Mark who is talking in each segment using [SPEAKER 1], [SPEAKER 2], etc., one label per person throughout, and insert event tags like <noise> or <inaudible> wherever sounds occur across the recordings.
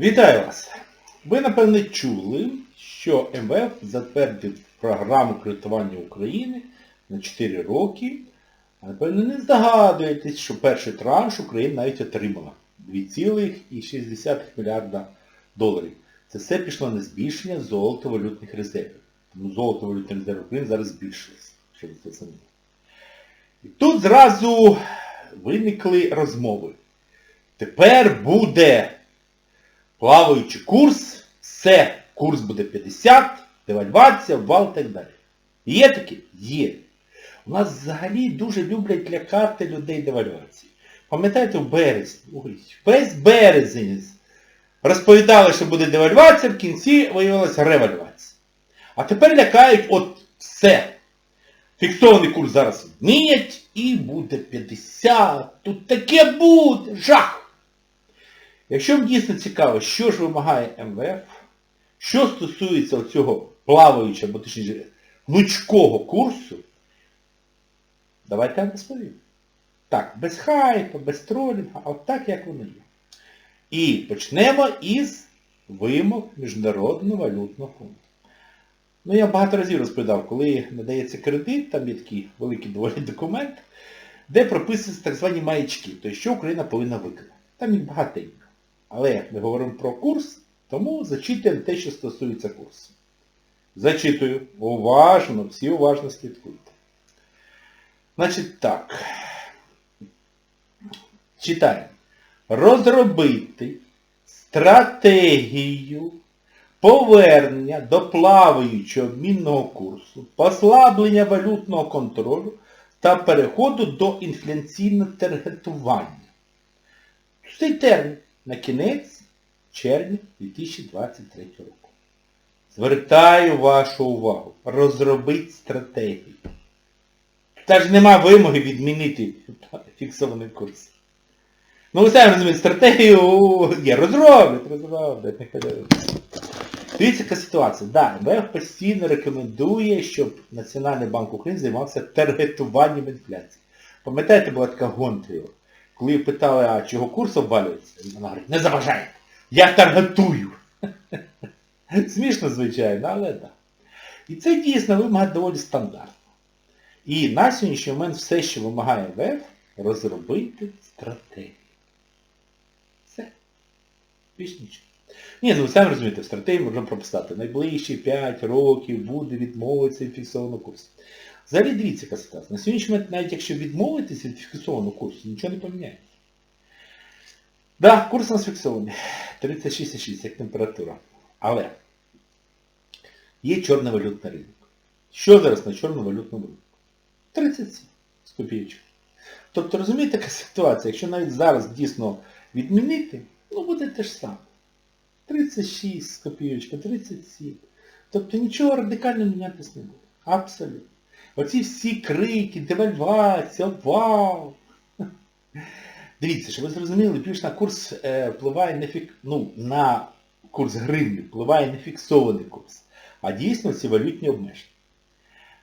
[SPEAKER 1] Вітаю вас! Ви, напевне, чули, що МВФ затвердив програму кредитування України на 4 роки. А напевне, не здогадуєтесь, що перший транш Україна навіть отримала 2,6 мільярда доларів. Це все пішло на збільшення золотовалютних резервів. Тому золотовалютні резерви України зараз збільшились, щоб це розуміли. І тут зразу виникли розмови. Тепер буде плаваючий курс, все, курс буде 50, девальвація, вал і так далі. Є такі? Є. У нас взагалі дуже люблять лякати людей девальвації. Пам'ятаєте, в березні, весь березень розповідали, що буде девальвація, в кінці виявилася ревальвація. А тепер лякають от все. Фіксований курс зараз змінять і буде 50. Тут таке буде. Жах! Якщо вам дійсно цікаво, що ж вимагає МВФ, що стосується цього плаваючого, або точніше, гнучкого курсу, давайте я розповім. Так, без хайпу, без тролінга, а от так, як воно є. І почнемо із вимог Міжнародного валютного фонду. Ну, я багато разів розповідав, коли надається кредит, там є такий великий доволі <laughs> документ, де прописуються так звані маячки, тобто що Україна повинна виконати. Там їх багатенько. Але ми говоримо про курс, тому зачитуємо те, що стосується курсу. Зачитую. Уважно, всі уважно слідкуйте. Значить так. Читаємо. Розробити стратегію повернення до плаваючого обмінного курсу, послаблення валютного контролю та переходу до інфляційного таргетування. Цей термін на кінець червня 2023 року. Звертаю вашу увагу. Розробіть стратегію. Та ж нема вимоги відмінити фіксований курс. Ну ви самі розумієте, стратегію є, розроблять, розроблять. Дивіться, яка ситуація. Да, МВФ постійно рекомендує, щоб Національний банк України займався таргетуванням інфляції. Пам'ятаєте, була така його? Коли питали, а чого курс обвалюється, вона говорить, не заважайте, я таргетую. <laughs> Смішно, звичайно, але так. І це дійсно вимога доволі стандартна. І на сьогоднішній момент все, що вимагає МВФ, розробити стратегію. Все. Більш нічого. Ні, ну самі розумієте, в стратегії можна прописати. Найближчі 5 років буде відмовитися від фіксованого курсу. Взагалі дивіться, яка ситуація. На сьогоднішній момент, навіть якщо відмовитися від фіксованого курсу, нічого не поміняється. Так, да, курс у нас фіксований. 36,6, як температура. Але є чорний валютний ринок. Що зараз на чорному валютному ринку? 37 з копійочкою. Тобто, розумієте, яка ситуація? Якщо навіть зараз дійсно відмінити, ну буде те ж саме. 36 з копійочкою, 37. Тобто нічого радикально мінятися не буде. Абсолютно. Оці всі крики, девальвація, вау. Дивіться, щоб ви зрозуміли, більш на курс е, впливає не фік... ну, на курс гривні, впливає не фіксований курс, а дійсно ці валютні обмеження.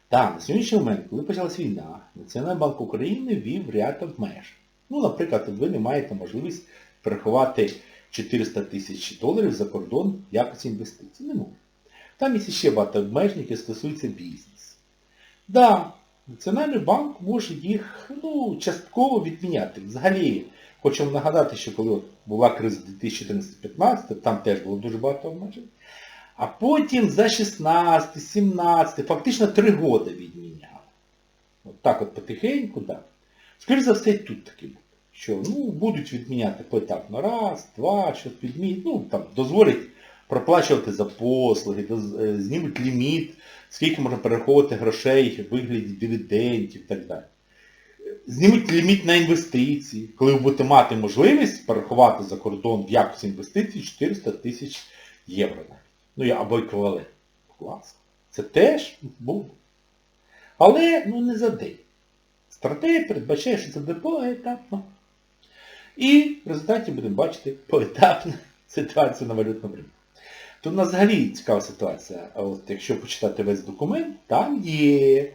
[SPEAKER 1] Так, на сьогоднішній момент, коли почалась війна, Національний банк України ввів ряд обмежень. Ну, наприклад, ви не маєте можливість переховати 400 тисяч доларів за кордон якості інвестицій. Не можна. Там є ще багато обмежень, які стосуються бізнесу. Да, Національний банк може їх ну, частково відміняти. Взагалі, хочемо нагадати, що коли була криза 2014-2015, там теж було дуже багато обмежень. А потім за 16, 17, фактично 3 роки відміняли. От так от потихеньку, так. Да. Скоріше за все, тут таки буде. Що ну, будуть відміняти поетапно раз, два, щось відмінять, ну там дозволять проплачувати за послуги, знімуть ліміт, скільки можна перераховувати грошей вигляді дивідендів і так далі. Знімуть ліміт на інвестиції, коли ви будете мати можливість перерахувати за кордон в якості інвестицій 400 тисяч євро. Ну або еквівалент. Клас. Це теж буде. Але ну не за день. Стратегія передбачає, що це буде поетапно. І в результаті будемо бачити поетапну <laughs> ситуацію на валютному ринку. Тут у нас взагалі цікава ситуація. От Якщо почитати весь документ, там є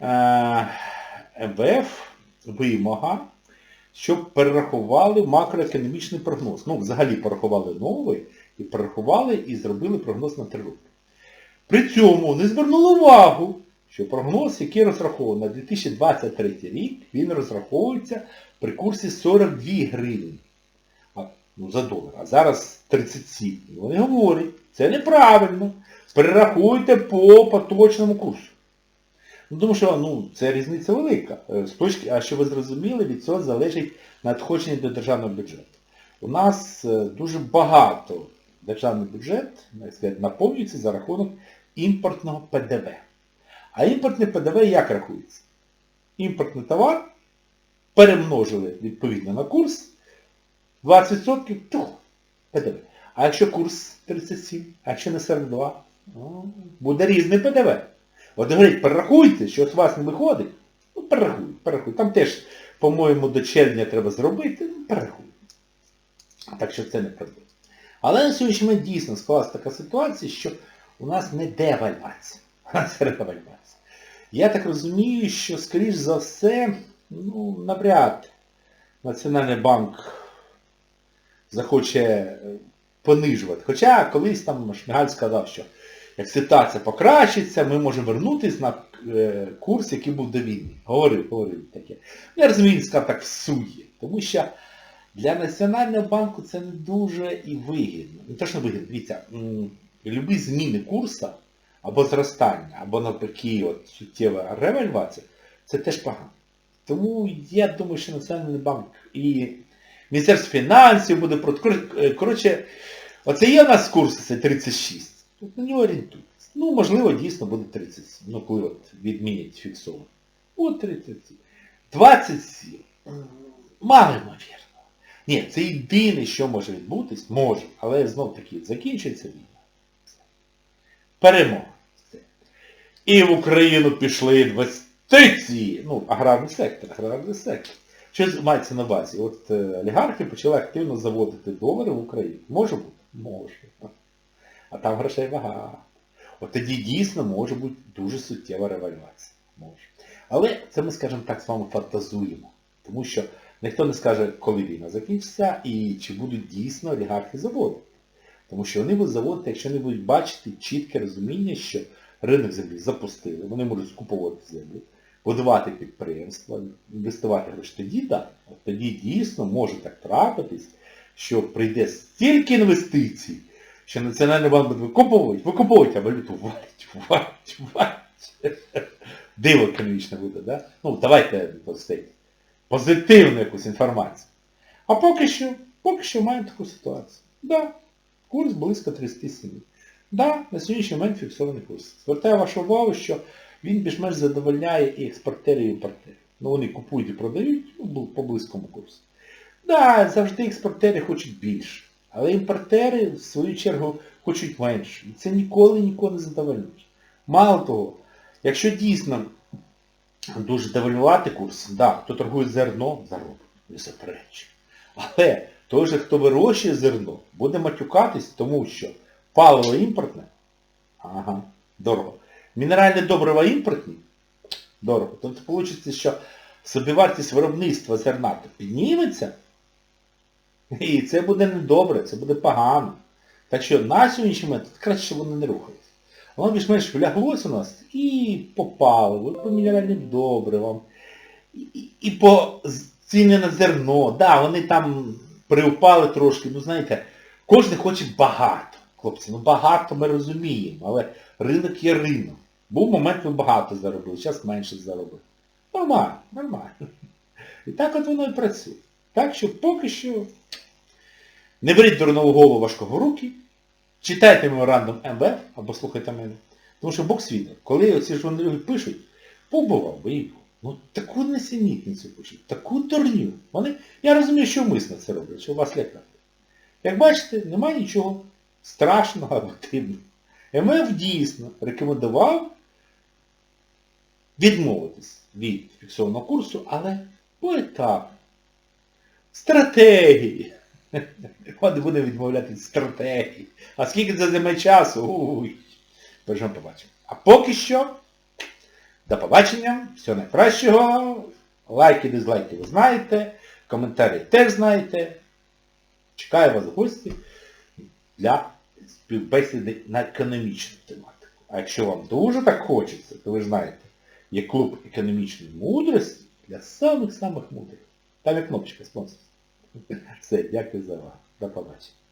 [SPEAKER 1] е, МВФ вимога щоб перерахували макроекономічний прогноз. Ну, взагалі порахували новий і перерахували і зробили прогноз на 3 роки. При цьому вони звернули увагу, що прогноз, який розрахований на 2023 рік, він розраховується при курсі 42 гривні. Ну, за долар. А зараз 37. І вони говорять, це неправильно. Перерахуйте по поточному курсу. Ну, тому що ну, це різниця велика. Е, З точки, а що ви зрозуміли, від цього залежить надходження до державного бюджету. У нас е, дуже багато державний бюджет, як сказати, наповнюється за рахунок імпортного ПДВ. А імпортне ПДВ як рахується? Імпортний товар перемножили відповідно на курс 20% тух, ПДВ. А якщо курс 37, а якщо не 42, ну, буде різний ПДВ. От говорить, перерахуйте, що з вас не виходить. Ну, перерахуй, перерахуй. Там теж, по-моєму, до червня треба зробити, ну, перерахуй. Так що це не проблема. Але на сьогоднішній момент дійсно склалася така ситуація, що у нас не девальвація, <laughs> у нас ревальвація. Я так розумію, що, скоріш за все, ну, навряд Національний банк захоче е, понижувати. Хоча колись там Шмигаль сказав, що як ситуація покращиться, ми можемо вернутися на е, курс, який був до війни. Говорив, говорив таке. Я розумію, сказав так всує. Тому що для Національного банку це не дуже і вигідно. Не що вигідно, дивіться, любі зміни курсу, або зростання, або навпаки от, суттєва ревальвація, це теж погано. Тому я думаю, що Національний банк і Міністерство фінансів буде. Е, Коротше, оце є у нас курс, це 36. От на нього орієнтуйтесь. Ну, можливо, дійсно буде 37. Ну, коли от відмінять фіксово. От 37. 27. М, Мало. Ні, це єдине, що може відбутись, може, але знов таки закінчиться війна. Перемога. І в Україну пішли інвестиції. Ну, аграрний сектор, аграрний сектор. Що мається на увазі? От е, олігархи почали активно заводити долари в Україну. Може бути? Може. А там грошей багато. От тоді дійсно може бути дуже суттєва револьвація. Може. Але це ми, скажімо так, з вами фантазуємо. Тому що ніхто не скаже, коли війна закінчиться і чи будуть дійсно олігархи заводити. Тому що вони будуть заводити, якщо не будуть бачити чітке розуміння, що ринок землі запустили, вони можуть скуповувати землю, будувати підприємства, інвестувати гроші. Тоді так, тоді дійсно може так трапитись, що прийде стільки інвестицій, що Національний банк буде викуповувати, викуповувати, а валюту валять, валять, валять. Диво економічне буде, да? Ну, давайте позитивну якусь інформацію. А поки що, поки що маємо таку ситуацію. Да, курс близько 37. Да, на сьогоднішній момент фіксований курс. Звертаю вашу увагу, що він більш-менш задовольняє і експортерів, і імпортерів. Ну вони купують і продають ну, по близькому курсу. Да, завжди експортери хочуть більше. Але імпортери, в свою чергу, хочуть менше. І це ніколи нікого не задовольнить. Мало того, якщо дійсно дуже девальвувати курс, да, хто торгує зерно, заробить, не заперечує. Але той же, хто вирощує зерно, буде матюкатись, тому що паливо імпортне, ага, дорого. Мінеральне добриво імпортні, дорого. Тобто вийде, що собівартість виробництва зерна підніметься, і це буде недобре, це буде погано. Так що на сьогоднішній момент краще, щоб воно не рухається. Воно більш-менш вляглося у нас і по і по мінеральним добривам, і, і, по ціни на зерно. Да, вони там приупали трошки, ну знаєте, кожен хоче багато. Хлопці, ну багато ми розуміємо, але ринок є ринок. Був момент, ви багато заробили, зараз менше заробили. Нормально, нормально. І так от воно і працює. Так що поки що не беріть дурнову голову важкого руки, читайте меморандум МВФ або слухайте мене. Тому що Бог свідок, коли оці журналюги пишуть, побував би їх. Ну таку несенітницю пишуть, таку дурню. Вони, я розумію, що вмисно це роблять, що вас лякати. Як бачите, немає нічого страшного дивного. МВФ дійсно рекомендував відмовитись від фіксованого курсу, але поетапно. Стратегії. Вони буде відмовляти стратегії. А скільки це займе часу? Уй. Бажано побачимо. А поки що, до побачення, всього найкращого. Лайки, дизлайки ви знаєте. коментарі теж знаєте. Чекаю вас в гості для співбесіди на економічну тематику. А якщо вам дуже так хочеться, то ви знаєте, є клуб економічної мудрості для самих-самих мудрих. Там є кнопочка спонсорства. Все, дякую за увагу. До побачення.